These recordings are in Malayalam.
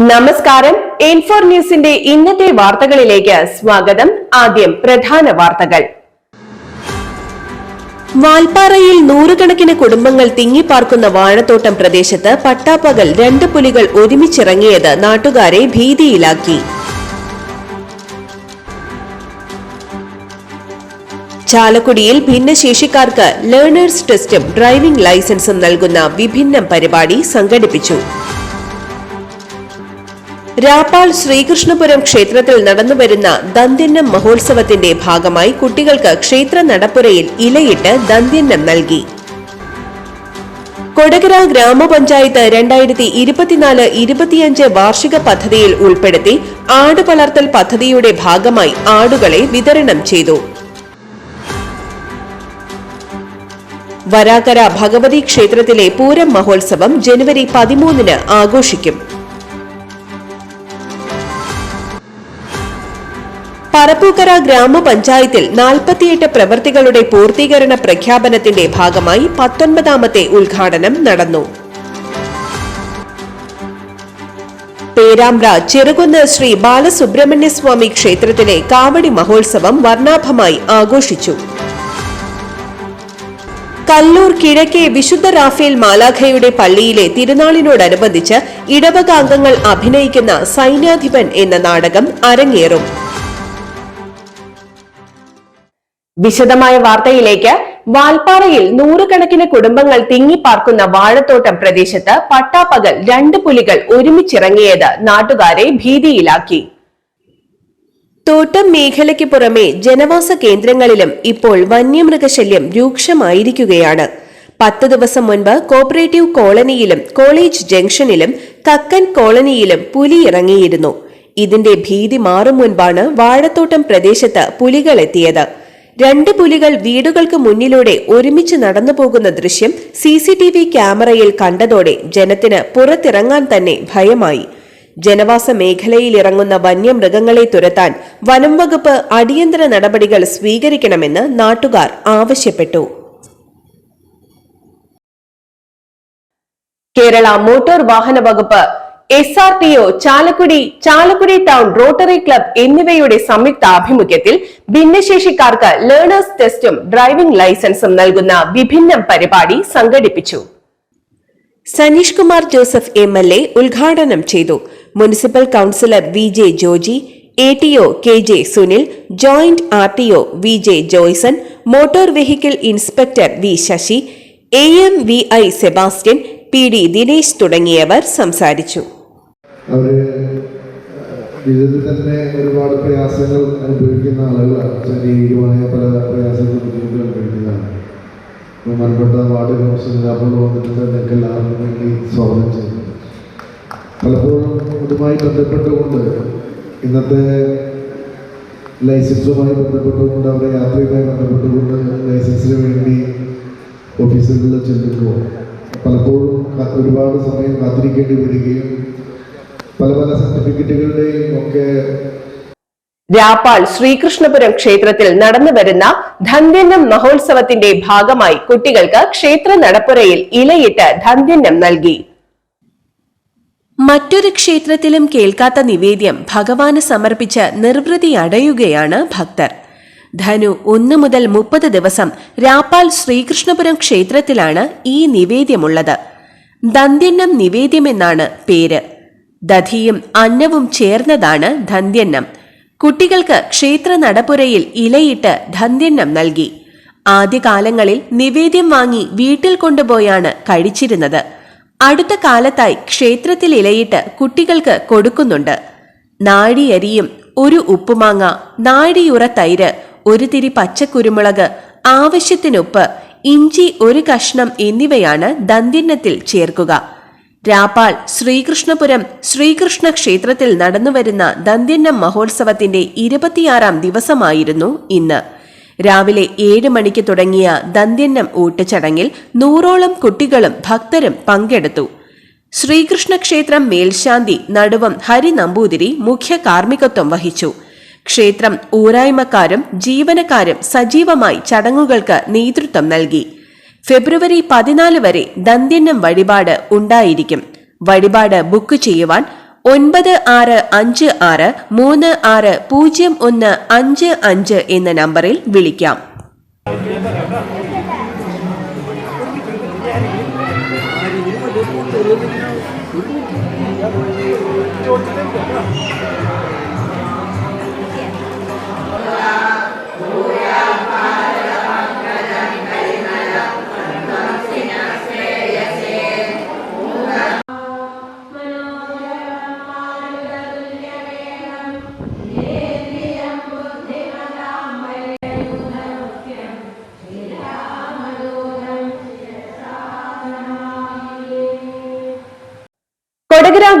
നമസ്കാരം. ഇൻഫോർ ന്യൂസിന്റെ ഇന്നത്തെ വാർത്തകളിലേക്ക് സ്വാഗതം. ആദ്യം പ്രധാന വാർത്തകൾ. വാൽപ്പാറയിൽ നൂറുകണക്കിന് കുടുംബങ്ങൾ തിങ്ങിപ്പാർക്കുന്ന വാഴത്തോട്ടം പ്രദേശത്ത് പട്ടാപ്പകൽ രണ്ട് പുലികൾ ഒരുമിച്ചിറങ്ങിയത് നാട്ടുകാരെ ഭീതിയിലാക്കി. ചാലക്കുടിയിൽ ഭിന്നശേഷിക്കാർക്ക് ലേണേഴ്സ് ടെസ്റ്റും ഡ്രൈവിംഗ് ലൈസൻസും നൽകുന്ന വിഭിന്നം പരിപാടി സംഘടിപ്പിച്ചു. രാപ്പാൾ ശ്രീകൃഷ്ണപുരം ക്ഷേത്രത്തിൽ നടന്നുവരുന്ന ദന്ത്യന്നം മഹോത്സവത്തിന്റെ ഭാഗമായി കുട്ടികൾക്ക് ക്ഷേത്ര നടപ്പുരയിൽ ഇലയിട്ട് ദന്ത്യന്നം നൽകി. കൊടകര ഗ്രാമപഞ്ചായത്ത് രണ്ടായിരത്തി ഇരുപത്തിനാല് ഇരുപത്തിയഞ്ച് വാർഷിക പദ്ധതിയിൽ ഉൾപ്പെടുത്തി ആട് വളർത്തൽ പദ്ധതിയുടെ ഭാഗമായി ആടുകളെ വിതരണം ചെയ്തു. വരാക്കര ഭഗവതി ക്ഷേത്രത്തിലെ പൂരം മഹോത്സവം ജനുവരി പതിമൂന്നിന് ആഘോഷിക്കും. പറപ്പൂക്കര ഗ്രാമപഞ്ചായത്തിൽ നാൽപ്പത്തിയെട്ട് പ്രവൃത്തികളുടെ പൂർത്തീകരണ പ്രഖ്യാപനത്തിന്റെ ഭാഗമായി പത്തൊൻപതാമത്തെ ഉദ്ഘാടനം നടന്നു. പേരാമ്പ്ര ചെറുകുന്ന് ശ്രീ ബാലസുബ്രഹ്മണ്യസ്വാമി ക്ഷേത്രത്തിലെ കാവടി മഹോത്സവം വർണാഭമായി ആഘോഷിച്ചു. കല്ലൂർ കിഴക്കേ വിശുദ്ധ റാഫേൽ മാലാഖയുടെ പള്ളിയിലെ തിരുനാളിനോടനുബന്ധിച്ച് ഇടവക അംഗങ്ങൾ അഭിനയിക്കുന്ന സൈന്യാധിപൻ എന്ന നാടകം അരങ്ങേറും. വിശദമായ വാർത്തയിലേക്ക് വാൽപ്പാറയിൽ നൂറുകണക്കിന് കുടുംബങ്ങൾ തിങ്ങിപ്പാർക്കുന്ന വാഴത്തോട്ടം പ്രദേശത്ത് പട്ടാപ്പകൽ രണ്ട് പുലികൾ ഒരുമിച്ചിറങ്ങിയത് നാട്ടുകാരെ ഭീതിയിലാക്കി. തോട്ടം മേഖലയ്ക്ക് പുറമെ ജനവാസ കേന്ദ്രങ്ങളിലും ഇപ്പോൾ വന്യമൃഗശല്യം രൂക്ഷമായിരിക്കുകയാണ്. പത്ത് ദിവസം മുൻപ് കോപ്പറേറ്റീവ് കോളനിയിലും കോളേജ് ജംഗ്ഷനിലും കക്കൻ കോളനിയിലും പുലി ഇറങ്ങിയിരുന്നു. ഇതിന്റെ ഭീതി മാറും മുൻപാണ് വാഴത്തോട്ടം പ്രദേശത്ത് പുലികൾ എത്തിയത്. രണ്ട് പുലികൾ വീടുകൾക്ക് മുന്നിലൂടെ ഒരുമിച്ച് നടന്നു പോകുന്ന ദൃശ്യം സി സി ടി വി ക്യാമറയിൽ കണ്ടതോടെ ജനത്തിന് പുറത്തിറങ്ങാൻ തന്നെ ഭയമായി. ജനവാസ മേഖലയിൽ ഇറങ്ങുന്ന വന്യമൃഗങ്ങളെ തുരത്താൻ വനം വകുപ്പ് അടിയന്തര നടപടികൾ സ്വീകരിക്കണമെന്ന് നാട്ടുകാർ ആവശ്യപ്പെട്ടു. കേരള മോട്ടോർ വാഹന വകുപ്പ് S R T O Chalakudy Chalakudy town rotary club എന്നിവയുടെ സംയുക്ത ആഭിമുഖ്യത്തിൽ ഭിന്നശേഷിക്കാർക്ക് ലേണേഴ്സ് ടെസ്റ്റും ഡ്രൈവിംഗ് ലൈസൻസും നൽകുന്ന വിഭിന്നം പരിപാടി സംഘടിപ്പിച്ചു. Saneesh Kumar Joseph M L A ഉദ്ഘാടനം ചെയ്തു. Municipal councillor V J Joji A T O K J Sunil joint R T O V J Joyson motor vehicle inspector V Sasi A M V I Sebastian P D Dinesh തുടങ്ങിയവർ സംസാരിച്ചു. അവർ ജീവിതത്തിൽ തന്നെ ഒരുപാട് പ്രയാസങ്ങൾ അനുഭവിക്കുന്ന ആളുകളാണ്. ശാരീരികമായ പല പ്രയാസങ്ങളും ബുദ്ധിമുട്ടുകൾ അനുഭവിക്കുന്നതാണ്. ബഹുമാനപ്പെട്ട വാർഡ് കൗൺസിലർ അപ്പോൾ വന്നിട്ട് തന്നെ എല്ലാവർക്കും വേണ്ടി സ്വാഗതം ചെയ്യുന്നു. പലപ്പോഴും ഇതുമായി ബന്ധപ്പെട്ടുകൊണ്ട് ഇന്നത്തെ ലൈസൻസുമായി ബന്ധപ്പെട്ടുകൊണ്ട് അവരുടെ യാത്രയുമായി ബന്ധപ്പെട്ടുകൊണ്ട് ലൈസൻസിന് വേണ്ടി ഓഫീസുകളിൽ ചെല്ലുമ്പോൾ പലപ്പോഴും ഒരുപാട് സമയം കാത്തിരിക്കേണ്ടി വരികയും പല പല സർട്ടിഫിക്കറ്റുകളുടെയും ഒക്കെ രാപ്പാൾ ശ്രീകൃഷ്ണപുരം ക്ഷേത്രത്തിൽ നടന്നു വരുന്ന ധന്യന്നം മഹോത്സവത്തിന്റെ ഭാഗമായി കുട്ടികൾക്ക് ക്ഷേത്ര നടപ്പുരയിൽ ഇലയിട്ട് ധന്യന്നം നൽകി. മറ്റൊരു ക്ഷേത്രത്തിലും കേൾക്കാത്ത നിവേദ്യം ഭഗവാന് സമർപ്പിച്ച് നിർവൃതി അടയുകയാണ് ഭക്തർ. ധനു ഒന്ന് മുതൽ മുപ്പത് ദിവസം രാപ്പാൽ ശ്രീകൃഷ്ണപുരം ക്ഷേത്രത്തിലാണ് ഈ നിവേദ്യമുള്ളത്. ദന്ത്യന്നം നിവേദ്യമെന്നാണ് പേര്. ദധിയും അന്നവും ചേർന്നതാണ് ധന്യന്നം കുട്ടികൾക്ക് ക്ഷേത്ര നടപ്പുരയിൽ ഇലയിട്ട് ധന്യന്നം നൽകി. ആദ്യകാലങ്ങളിൽ നിവേദ്യം വാങ്ങി വീട്ടിൽ കൊണ്ടുപോയാണ് കഴിച്ചിരുന്നത്. അടുത്ത കാലത്തായി ക്ഷേത്രത്തിൽ ഇലയിട്ട് കുട്ടികൾക്ക് കൊടുക്കുന്നുണ്ട്. നാഴിയരിയും ഒരു ഉപ്പുമാങ്ങ നാഴിയുറ തൈര് ഒരു തിരി പച്ചക്കുരുമുളക് ആവശ്യത്തിനുപ്പ് ഇഞ്ചി ഒരു കഷ്ണം എന്നിവയാണ് ദന്തിന്നത്തിൽ ചേർക്കുക. രാപ്പാൾ ശ്രീകൃഷ്ണപുരം ശ്രീകൃഷ്ണ ക്ഷേത്രത്തിൽ നടന്നുവരുന്ന ദന്ത്യന്നം മഹോത്സവത്തിന്റെ ഇരുപത്തിയാറാം ദിവസമായിരുന്നു ഇന്ന്. രാവിലെ ഏഴ് മണിക്ക് തുടങ്ങിയ ദന്ത്യന്നം ഊട്ടുചടങ്ങിൽ നൂറോളം കുട്ടികളും ഭക്തരും പങ്കെടുത്തു. ശ്രീകൃഷ്ണ ക്ഷേത്രം മേൽശാന്തി നടുവം ഹരി നമ്പൂതിരി മുഖ്യ കാർമ്മികത്വം വഹിച്ചു. ക്ഷേത്രം ഊരായ്മക്കാരും ജീവനക്കാരും സജീവമായി ചടങ്ങുകൾക്ക് നേതൃത്വം നൽകി. ഫെബ്രുവരി പതിനാല് വരെ ദന്തിന്നം വഴിപാട് ഉണ്ടായിരിക്കും. വഴിപാട് ബുക്ക് ചെയ്യുവാൻ ഒൻപത് ആറ് അഞ്ച് ആറ് മൂന്ന് ആറ് പൂജ്യം ഒന്ന് അഞ്ച് അഞ്ച് എന്ന നമ്പറിൽ വിളിക്കാം.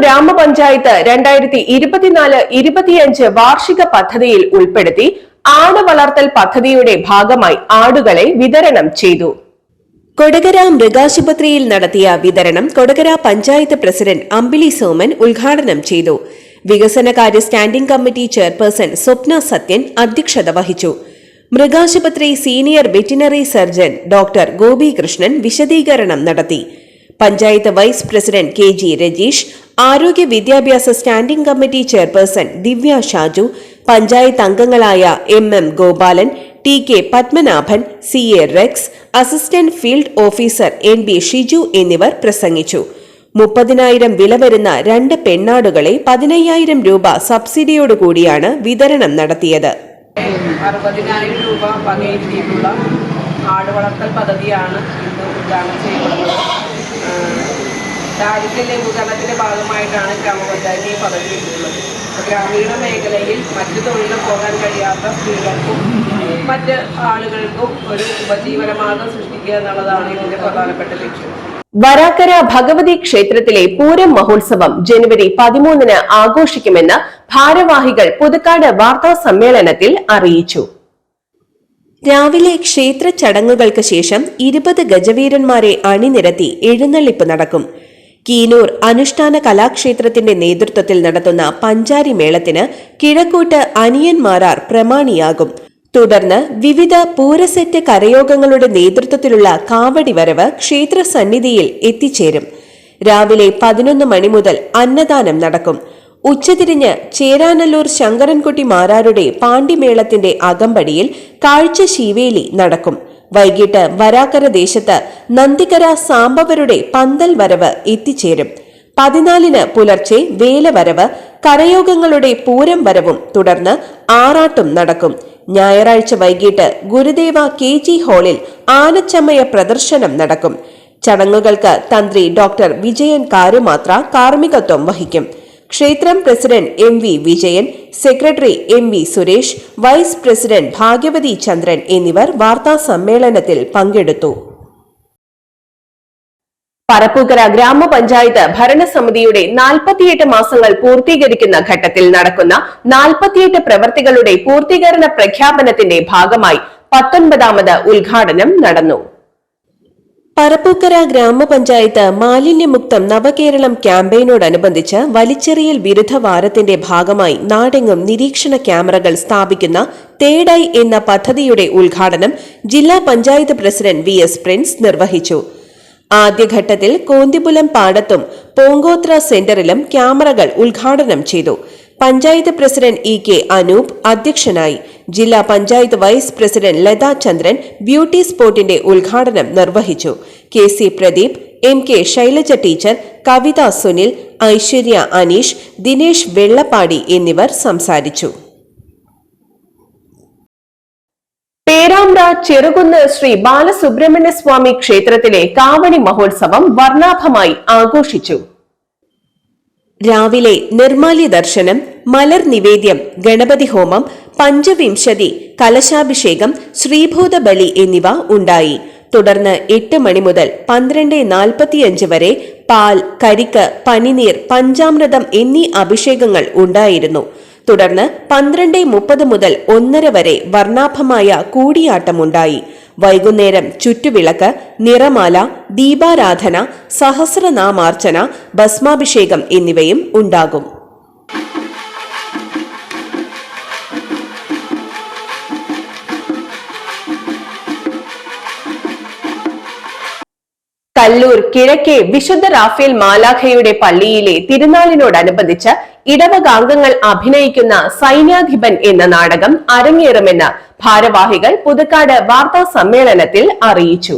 ഗ്രാമപഞ്ചായത്ത് രണ്ടായിരത്തി ഇരുപത്തിനാല് ഇരുപത്തിയഞ്ച് വാർഷിക പദ്ധതിയിൽ ഉൾപ്പെടുത്തി ആട് വളർത്തൽ പദ്ധതിയുടെ ഭാഗമായി ആടുകളെ വിതരണം ചെയ്തു. കൊടകര മൃഗാശുപത്രിയിൽ നടത്തിയ വിതരണം കൊടകര പഞ്ചായത്ത് പ്രസിഡന്റ് അമ്പിളി സോമൻ ഉദ്ഘാടനം ചെയ്തു. വികസനകാര്യ standing committee chairperson Swapna Sathyan അധ്യക്ഷത വഹിച്ചു. മൃഗാശുപത്രി senior veterinary surgeon doctor Gopikrishnan വിശദീകരണം നടത്തി. Panchayat vice president K G Rajeesh ആരോഗ്യ വിദ്യാഭ്യാസ standing committee chairperson Divya Shaju panchayat അംഗങ്ങളായ M M Gopalan T K Padmanabhan C A Rex assistant field officer N B Shiju എന്നിവർ പ്രസംഗിച്ചു. മുപ്പതിനായിരം വില വരുന്ന രണ്ട് പെണ്ണാടുകളെ പതിനയ്യായിരം രൂപ സബ്സിഡിയോടുകൂടിയാണ് വിതരണം നടത്തിയത്. അറുപതിനായിരം രൂപ വകയിരുത്തിയിട്ടുള്ള ആടുവളർത്തൽ പദ്ധതിയാണ് ഇന്ന് ഉദ്ഘാടനം ചെയ്യപ്പെടുന്നത്. ആഹ് ദാരിദ്ര്യ ലഘൂകരണത്തിന്റെ ഭാഗമായിട്ടാണ് ഗ്രാമപഞ്ചായത്ത് ഈ പദ്ധതി കിട്ടുന്നത് ഗ്രാമീണ മേഖലയിൽ മറ്റു തൊഴിലും പോകാൻ കഴിയാത്ത സ്ത്രീകൾക്കും മറ്റ് ആളുകൾക്കും ഒരു ഉപജീവനമാർഗം സൃഷ്ടിക്കുക എന്നുള്ളതാണ് ഇതിന്റെ പ്രധാനപ്പെട്ട ലക്ഷ്യം. വരാക്കര ഭഗവതി ക്ഷേത്രത്തിലെ പൂരം മഹോത്സവം ജനുവരി പതിമൂന്നിന് ആഘോഷിക്കുമെന്ന് ഭാരവാഹികൾ പുതുക്കാട് വാർത്താ സമ്മേളനത്തിൽ അറിയിച്ചു. രാവിലെ ക്ഷേത്ര ചടങ്ങുകൾക്ക് ശേഷം ഇരുപത് ഗജവീരന്മാരെ അണിനിരത്തി എഴുന്നള്ളിപ്പ് നടക്കും. കീനൂർ അനുഷ്ഠാന കലാക്ഷേത്രത്തിന്റെ നേതൃത്വത്തിൽ നടത്തുന്ന പഞ്ചാരി മേളത്തിന് കിഴക്കൂട്ട് അനിയന്മാരാർ പ്രമാണിയാകും. തുടർന്ന് വിവിധ പൂരസെറ്റ് കരയോഗങ്ങളുടെ നേതൃത്വത്തിലുള്ള കാവടി വരവ് ക്ഷേത്ര സന്നിധിയിൽ എത്തിച്ചേരും. രാവിലെ പതിനൊന്ന് മണി മുതൽ അന്നദാനം നടക്കും. ഉച്ചതിരിഞ്ഞ് ചേരാനല്ലൂർ ശങ്കരൻകുട്ടി മാരാരുടെ പാണ്ഡിമേളത്തിന്റെ അകമ്പടിയിൽ കാഴ്ച ശീവേലി നടക്കും. വൈകിട്ട് വരാക്കര ദേശത്ത് നന്ദിക്കര സാമ്പവരുടെ പന്തൽ വരവ് എത്തിച്ചേരും. പതിനാലിന് പുലർച്ചെ വേലവരവ് കരയോഗങ്ങളുടെ പൂരം വരവും തുടർന്ന് ആറാട്ടും നടക്കും. ഞായറാഴ്ച വൈകിട്ട് ഗുരുദേവ കെ ജി ഹാളിൽ ആനച്ചമയ പ്രദർശനം നടക്കും. ചടങ്ങുകൾക്ക് തന്ത്രി ഡോക്ടർ വിജയൻ കാരുമാത്ര കാർമ്മികത്വം വഹിക്കും. ക്ഷേത്രം president M V Vijayan secretary M V Suresh vice president Bhagyavathi Chandran എന്നിവർ വാർത്താ സമ്മേളനത്തിൽ പങ്കെടുത്തു. പറപ്പൂക്കര ഗ്രാമപഞ്ചായത്ത് ഭരണസമിതിയുടെ നാൽപ്പത്തിയെട്ട് മാസങ്ങൾ പൂർത്തീകരിക്കുന്ന ഘട്ടത്തിൽ നടക്കുന്ന നാൽപ്പത്തിയെട്ട് പ്രവൃത്തികളുടെ പൂർത്തീകരണ പ്രഖ്യാപനത്തിന്റെ ഭാഗമായി പത്തൊൻപതാമത് ഉദ്ഘാടനം നടന്നു. പറപ്പൂക്കര ഗ്രാമപഞ്ചായത്ത് മാലിന്യമുക്തം നവകേരളം ക്യാമ്പയിനോടനുബന്ധിച്ച് വലിച്ചെറിയൽ വിരുദ്ധ വാരത്തിന്റെ ഭാഗമായി നാടെങ്ങും നിരീക്ഷണ ക്യാമറകൾ സ്ഥാപിക്കുന്ന തേടൈ എന്ന പദ്ധതിയുടെ ഉദ്ഘാടനം ജില്ലാ panchayat president V S Prince നിർവഹിച്ചു. ആദ്യഘട്ടത്തിൽ കോന്തിപുലം പാടത്തും പോങ്കോത്ര സെന്ററിലും ക്യാമറകൾ ഉദ്ഘാടനം ചെയ്തു. Panchayat president E K Anoop അധ്യക്ഷനായി ജില്ലാ panchayat vice president Latha Chandran beauty സ്പോട്ടിന്റെ ഉദ്ഘാടനം നിർവഹിച്ചു. K C Pradeep M K Shailaja teacher Kavitha Sunil Aishwarya Aneesh Dinesh Vellappadi എന്നിവർ സംസാരിച്ചു. പേരാമ്പ്ര ചെറുകുന്ന് ശ്രീ ബാലസുബ്രഹ്മണ്യ സ്വാമി ക്ഷേത്രത്തിലെ കാവണി മഹോത്സവം വർണാഭമായി ആഘോഷിച്ചു. രാവിലെ നിർമാല്യ ദർശനം മലർ നിവേദ്യം ഗണപതി ഹോമം പഞ്ചവിംശതി കലശാഭിഷേകം ശ്രീഭൂത ബലി എന്നിവ ഉണ്ടായി. തുടർന്ന് എട്ട് മണി മുതൽ പന്ത്രണ്ട് നാൽപ്പത്തിയഞ്ച് വരെ പാൽ കരിക്ക് പനിനീർ പഞ്ചാമൃതം എന്നീ അഭിഷേകങ്ങൾ ഉണ്ടായിരുന്നു. തുടർന്ന് പന്ത്രണ്ട് മുപ്പത് മുതൽ ഒന്നര വരെ വർണാഭമായ കൂടിയാട്ടമുണ്ടായി. വൈകുന്നേരം ചുറ്റുവിളക്ക് നിറമാല ദീപാരാധന സഹസ്രനാമാർച്ചന ഭസ്മാഭിഷേകം എന്നിവയും ഉണ്ടാകും. കല്ലൂർ കിഴക്കേ വിശുദ്ധ റാഫേൽ മാലാഖയുടെ പള്ളിയിലെ തിരുനാളിനോടനുബന്ധിച്ച് ഇടവകാംഗങ്ങൾ അഭിനയിക്കുന്ന സൈന്യാധിപൻ എന്ന നാടകം അരങ്ങേറുമെന്ന് ഭാരവാഹികൾ പുതുക്കാട് വാർത്താ സമ്മേളനത്തിൽ അറിയിച്ചു.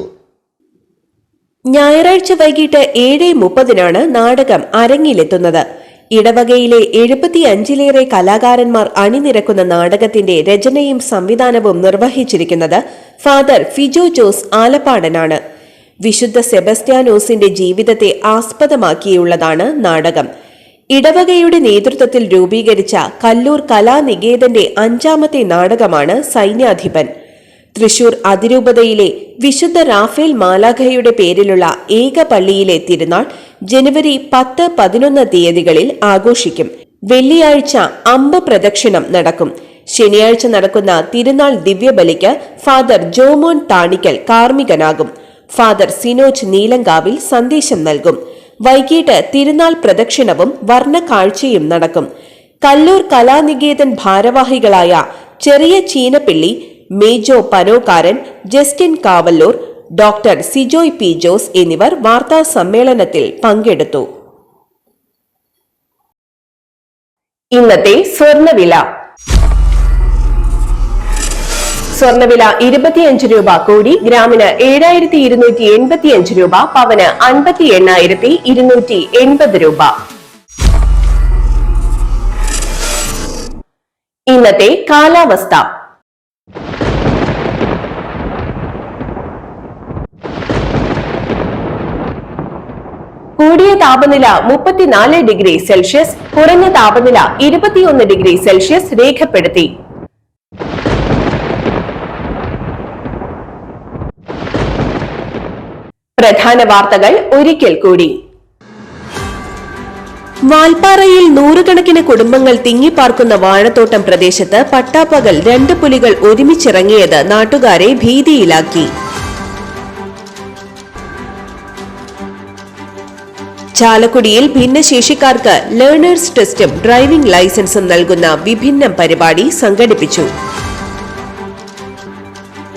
ഞായറാഴ്ച വൈകിട്ട് ഏഴ് മുപ്പതിനാണ് നാടകം അരങ്ങിലെത്തുന്നത്. ഇടവകയിലെ എഴുപത്തിയഞ്ചിലേറെ കലാകാരന്മാർ അണിനിരക്കുന്ന നാടകത്തിന്റെ രചനയും സംവിധാനവും നിർവഹിച്ചിരിക്കുന്നത് ഫാദർ ഫിജോ ജോസ് ആലപ്പാടനാണ്. വിശുദ്ധ സെബസ്റ്റ്യാനോസിന്റെ ജീവിതത്തെ ആസ്പദമാക്കിയുള്ളതാണ് നാടകം. ഇടവകയുടെ നേതൃത്വത്തിൽ രൂപീകരിച്ച കല്ലൂർ കലാനികേതന്റെ അഞ്ചാമത്തെ നാടകമാണ് സൈന്യാധിപൻ. തൃശൂർ അതിരൂപതയിലെ വിശുദ്ധ റാഫേൽ മാലാഖയുടെ പേരിലുള്ള ഏക പള്ളിയിലെ തിരുനാൾ ജനുവരി പത്ത് പതിനൊന്ന് തീയതികളിൽ ആഘോഷിക്കും. വെള്ളിയാഴ്ച അമ്പ പ്രദക്ഷിണം നടക്കും. ശനിയാഴ്ച നടക്കുന്ന തിരുനാൾ ദിവ്യബലിക്ക് ഫാദർ ജോമോൻ താണിക്കൽ കാർമ്മികനാകും. ഫാദർ സിനോജ് നീലങ്കാവിൽ സന്ദേശം നൽകും. വൈകിട്ട് തിരുനാൾ പ്രദക്ഷിണവും വർണക്കാഴ്ചയും നടക്കും. കല്ലൂർ കലാനികേതൻ ഭാരവാഹികളായ ചെറിയ Cheenappilly Mejo Panokaran Justin Kavallur doctor Sijoy P Jose എന്നിവർ വാർത്താ സമ്മേളനത്തിൽ പങ്കെടുത്തു. ഇന്നത്തെ സ്വർണവില സ്വർണവില ഇരുപത്തിയഞ്ച് രൂപ കൂടി ഗ്രാമിന് ഏഴായിരത്തി ഇരുന്നൂറ്റി എൺപത്തിയഞ്ച് രൂപ പവന് അൻപത്തി എണ്ണായിരത്തി ഇരുന്നൂറ്റി എൺപത് രൂപ. ഇന്നത്തെ കാലാവസ്ഥ. കൂടിയ താപനില മുപ്പത്തിനാല് ഡിഗ്രി സെൽഷ്യസ് കുറഞ്ഞ താപനില ഇരുപത്തിയൊന്ന് ഡിഗ്രി സെൽഷ്യസ് രേഖപ്പെടുത്തി. പ്രധാന വാർത്തകൾ ഒരിക്കൽ കൂടി. വാൽപ്പാറയിൽ നൂറുകണക്കിന് കുടുംബങ്ങൾ തിങ്ങിപ്പാർക്കുന്ന വാഴത്തോട്ടം പ്രദേശത്ത് പട്ടാപ്പകൽ രണ്ട് പുലികൾ ഒരുമിച്ചിറങ്ങിയത് നാട്ടുകാരെ ഭീതിയിലാക്കി. ചാലക്കുടിയിൽ ഭിന്നശേഷിക്കാർക്ക് ലേണേഴ്സ് ടെസ്റ്റും ഡ്രൈവിംഗ് ലൈസൻസും നൽകുന്ന വിഭിന്നം പരിപാടി സംഘടിപ്പിച്ചു.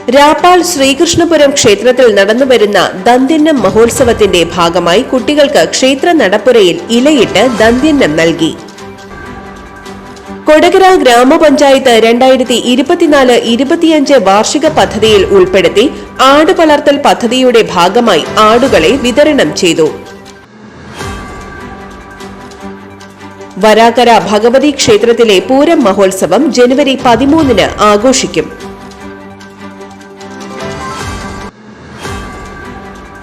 രാപ്പാൾ ശ്രീകൃഷ്ണപുരം ക്ഷേത്രത്തിൽ നടന്നുവരുന്ന ദന്ത്യന്നം മഹോത്സവത്തിന്റെ ഭാഗമായി കുട്ടികൾക്ക് ക്ഷേത്ര നടപ്പുരയിൽ ഇലയിട്ട് ദന്ത്യന്നം നൽകി. കൊടകര ഗ്രാമപഞ്ചായത്ത് രണ്ടായിരത്തി ഇരുപത്തിനാല് ഇരുപത്തിയഞ്ച് വാർഷിക പദ്ധതിയിൽ ഉൾപ്പെടുത്തി ആട് വളർത്തൽ പദ്ധതിയുടെ ഭാഗമായി ആടുകളെ വിതരണം ചെയ്തു. വരാക്കര ഭഗവതി ക്ഷേത്രത്തിലെ പൂരം മഹോത്സവം ജനുവരി പതിമൂന്നിന് ആഘോഷിക്കും.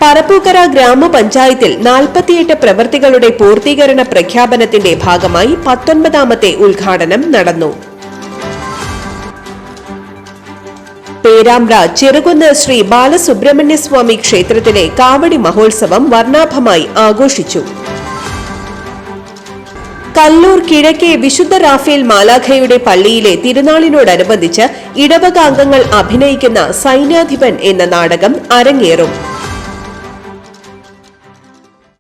പറപ്പൂക്കര ഗ്രാമപഞ്ചായത്തിൽ നാൽപ്പത്തിയെട്ട് പ്രവൃത്തികളുടെ പൂർത്തീകരണ പ്രഖ്യാപനത്തിന്റെ ഭാഗമായി പത്തൊൻപതാമത്തെ ഉദ്ഘാടനം നടന്നു. പേരാമ്പ്ര ചെറുകുന്ന് ശ്രീ ബാലസുബ്രഹ്മണ്യസ്വാമി ക്ഷേത്രത്തിലെ കാവടി മഹോത്സവം വർണാഭമായി ആഘോഷിച്ചു. കല്ലൂർ കിഴക്കേ വിശുദ്ധ റാഫേൽ മാലാഖയുടെ പള്ളിയിലെ തിരുനാളിനോടനുബന്ധിച്ച് ഇടവകാംഗങ്ങൾ അഭിനയിക്കുന്ന സൈന്യാധിപൻ എന്ന നാടകം അരങ്ങേറും.